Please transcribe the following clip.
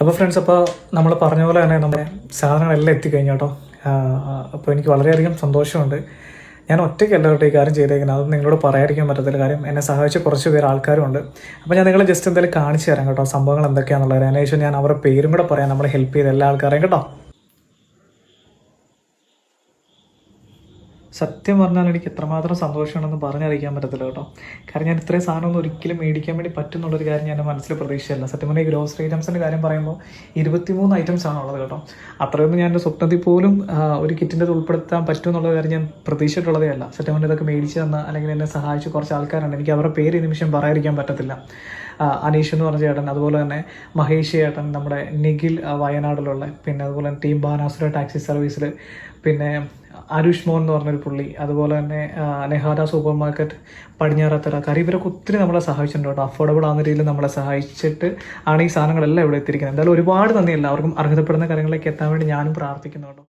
അപ്പോൾ ഫ്രണ്ട്സ് അപ്പോൾ നമ്മൾ പറഞ്ഞ പോലെ തന്നെ നമ്മുടെ സാധനങ്ങളെല്ലാം എത്തിക്കഴിഞ്ഞു കേട്ടോ. അപ്പോൾ എനിക്ക് വളരെയധികം സന്തോഷമുണ്ട്. ഞാൻ ഒറ്റയ്ക്കല്ല കേട്ടോ ഈ കാര്യം ചെയ്തേക്കുന്നത്. അത് നിങ്ങളോട് പറയാതിരിക്കാൻ പറ്റത്തില്ല. കാര്യം എന്നെ സഹായിച്ച കുറച്ച് പേര് ആൾക്കാരുണ്ട് അപ്പോൾ ഞാൻ നിങ്ങളെ ജസ്റ്റ് എന്തായാലും കാണിച്ചു തരാം കേട്ടോ. സംഭവങ്ങൾ എന്തൊക്കെയാണെന്നുള്ളത് അതിനുശേഷം ഞാൻ അവരുടെ പേരും കൂടെ പറയാം. നമ്മളെ ഹെൽപ്പ് ചെയ്ത എല്ലാ ആൾക്കാരെയും കേട്ടോ. സത്യം പറഞ്ഞാൽ എനിക്ക് എത്രമാത്രം സന്തോഷമാണെന്ന് പറഞ്ഞറിയിക്കാൻ പറ്റത്തില്ല കേട്ടോ. കാരണം ഞാൻ ഇത്രയും സാധനമൊന്നും ഒരിക്കലും മേടിക്കാൻ വേണ്ടി പറ്റുന്നുള്ളൊരു കാര്യം ഞാൻ മനസ്സിൽ പ്രതീക്ഷയല്ല സത്യം പറഞ്ഞാൽ ഗ്രോസറി ഐറ്റംസിന്റെ കാര്യം പറയുമ്പോൾ ഇരുപത്തിമൂന്ന് ഐറ്റംസ് ആണ് ഉള്ളത് കേട്ടോ. അത്രയൊന്നും ഞാൻ എന്റെ സ്വപ്നത്തിൽ പോലും ഒരു കിറ്റിന്റെ ഉൾപ്പെടുത്താൻ പറ്റും എന്നുള്ള കാര്യം ഞാൻ പ്രതീക്ഷിച്ചിട്ടുള്ളതേ അല്ല. സത്യം പറഞ്ഞാൽ ഇതൊക്കെ മേടിച്ച് തന്ന അല്ലെങ്കിൽ എന്നെ സഹായിച്ച കുറച്ച് ആൾക്കാരുണ്ട്. എനിക്ക് അവരുടെ പേര് നിമിഷം പറയാതിരിക്കാൻ പറ്റത്തില്ല. അനീഷ് എന്ന് പറഞ്ഞ ചേട്ടൻ അതുപോലെ തന്നെ മഹേഷ് ചേട്ടൻ നമ്മുടെ നിഖിൽ വയനാടിലുള്ള പിന്നെ അതുപോലെ തന്നെ ടീം ബാനാസുര ടാക്സി സർവീസിൽ പിന്നെ അരുഷ് മോൻ എന്ന് പറഞ്ഞൊരു പുള്ളി അതുപോലെ തന്നെ നെഹാദ സൂപ്പർ മാർക്കറ്റ് പടിഞ്ഞാറത്തറ കാര്യം ഇവരൊക്കെ ഒത്തിരി നമ്മളെ സഹായിച്ചിട്ടുണ്ട് കേട്ടോ. അഫോർഡബിൾ ആകുന്ന രീതിയിൽ നമ്മളെ സഹായിച്ചിട്ട് ആണ് ഈ സാധനങ്ങളെല്ലാം ഇവിടെ എത്തിയിരിക്കുന്നത്. എന്തായാലും ഒരുപാട് നന്ദി എല്ലാവർക്കും അർഹതപ്പെടുന്ന കാര്യങ്ങളിലേക്ക് എത്താൻ വേണ്ടി ഞാനും പ്രാർത്ഥിക്കുന്നു കേട്ടോ